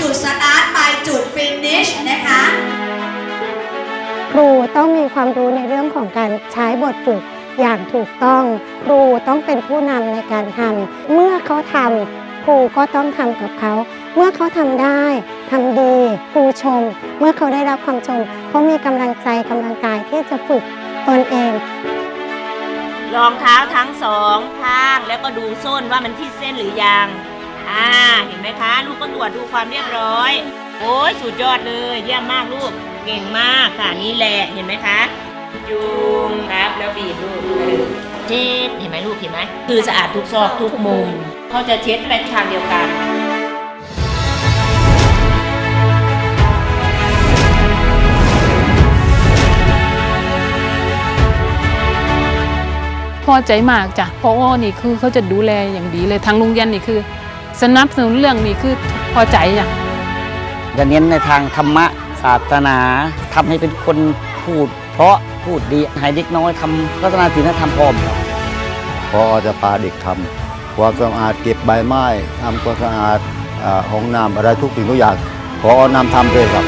จุดสตาร์ทไปจุดฟินิชนะคะ ครูต้องมีความรู้ในเรื่องของการใช้บทฝึกอย่างถูกต้อง ครูต้องเป็นผู้นำในการทำเมื่อเขาทำครูก็ต้องทำกับเขา เมื่อเขาทำได้ทำดีครูชม เมื่อเขาได้รับคำชมเขามีกำลังใจกำลังกายที่จะฝึกตนเองรองเท้าทั้งสองข้างแล้วก็ดูส้นว่ามันที่เส้นหรือยัง อ่า เห็นไหมคะ ลูกก็ตรวจดูความเรียบร้อย โอ้ยสุดยอดเลย เยี่ยมมากลูก เก่งมากค่ะ นี่แหละ เห็นไหมคะจูงครับแล้วบีบลูกเช็ดเห็นไหมลูกเห็นไหมคือสะอาดทุกซอกทุกมุมเขาจะเช็ดไปทางเดียวกันพอใจมากจ้ะเพราะว่านี่คือเขาจะดูแลอย่างดีเลยทางโรงเรียนนี่คือ สนับสนุนเรื่องนี้คือพอใจจ้ะจะเน้นในทางธรรมะศาสนาทำให้เป็นคนพูด เพราะพูดดีให้เด็กน้อยทำพัฒนาศีลธรรมพร้อมครับพอจะพาเด็กทำความสะอาดเก็บใบไม้ทำความสะอาดอ่าห้องน้ำอะไรทุกสิ่งทุกอย่างพอนำทำเลยครับ